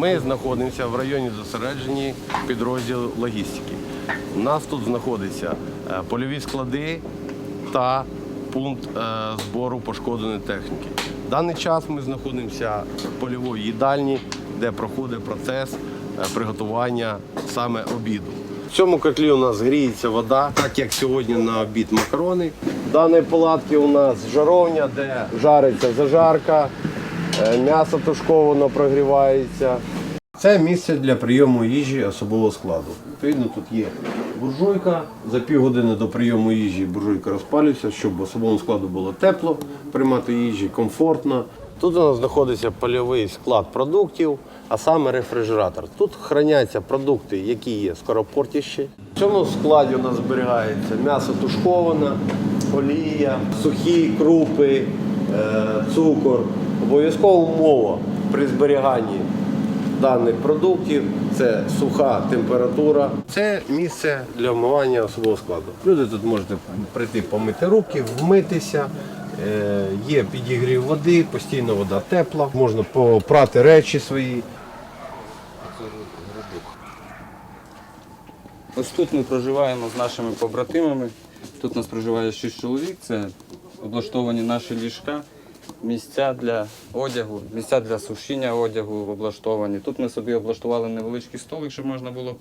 Ми знаходимося в районі зосереджені підрозділу логістики. У нас тут знаходяться е, польові склади та пункт е, збору пошкодженої техніки. В даний час ми знаходимося в польовій їдальні, де проходить процес е, приготування саме обіду. В цьому котлі у нас гріється вода, так як сьогодні на обід макарони. В даній палатці у нас жаровня, де жариться зажарка, м'ясо тушковано прогрівається. Це місце для прийому їжі особового складу. Відповідно, тут є буржуйка. За півгодини до прийому їжі буржуйка розпалюється, щоб особовому складу було тепло приймати їжі, комфортно. Тут у нас знаходиться польовий склад продуктів, а саме рефрижератор. Тут храняться продукти, які є скоропортящі. В цьому складі у нас зберігається м'ясо тушковане, олія, сухі крупи, е, цукор. Обов'язкова умова при зберіганні даних продуктів це суха температура. Це місце для вмивання особового складу. Люди тут можете прийти помити руки, вмитися. Е, Є підігрів води, постійно вода тепла, можна попрати речі свої. Ось тут ми проживаємо з нашими побратимами. Тут нас проживає 6 чоловік. Це облаштовані наші ліжка, місця для одягу, місця для сушіння одягу облаштовані. Тут ми собі облаштували невеличкий столик, щоб можна було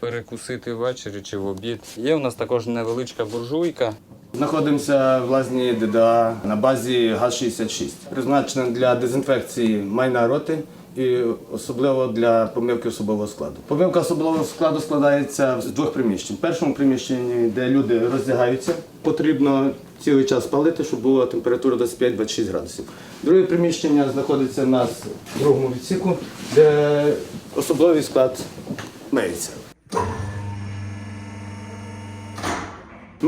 перекусити ввечері чи в обід. Є у нас також невеличка буржуйка. Знаходимося в лазні ДДА на базі ГАЗ-66, призначена для дезінфекції майна роти і особливо для помивки особового складу. Помивка особового складу складається з двох приміщень. В першому приміщенні, де люди роздягаються, потрібно цілий час палити, щоб була температура 25-26 градусів. Друге приміщення знаходиться в нас в другому відсіку, де особливий склад миється.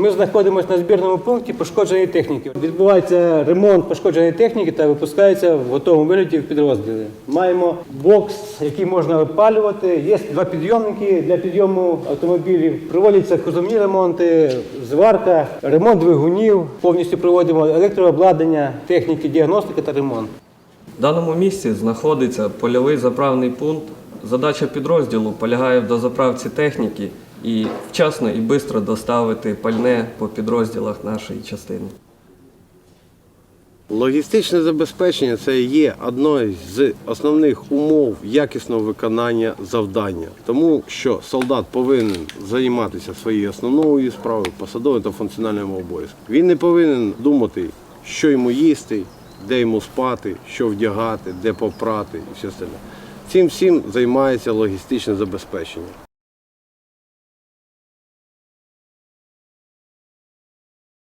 Ми знаходимося на збірному пункті пошкодженої техніки. Відбувається ремонт пошкодженої техніки та випускається в готовому вигляді в підрозділи. Маємо бокс, який можна опалювати. Є два підйомники для підйому автомобілів. Проводяться кузовні ремонти, зварка, ремонт двигунів. Повністю проводимо електрообладнання, техніки, діагностика та ремонт. В даному місці знаходиться польовий заправний пункт. Задача підрозділу полягає в дозаправці техніки і вчасно і швидко доставити пальне по підрозділах нашої частини. Логістичне забезпечення це є одною з основних умов якісного виконання завдання, тому що солдат повинен займатися своєю основною справою, посадовим та функціональним обов'язком. Він не повинен думати, що йому їсти, де йому спати, що вдягати, де попрати і все остальне. Цим всім займається логістичне забезпечення.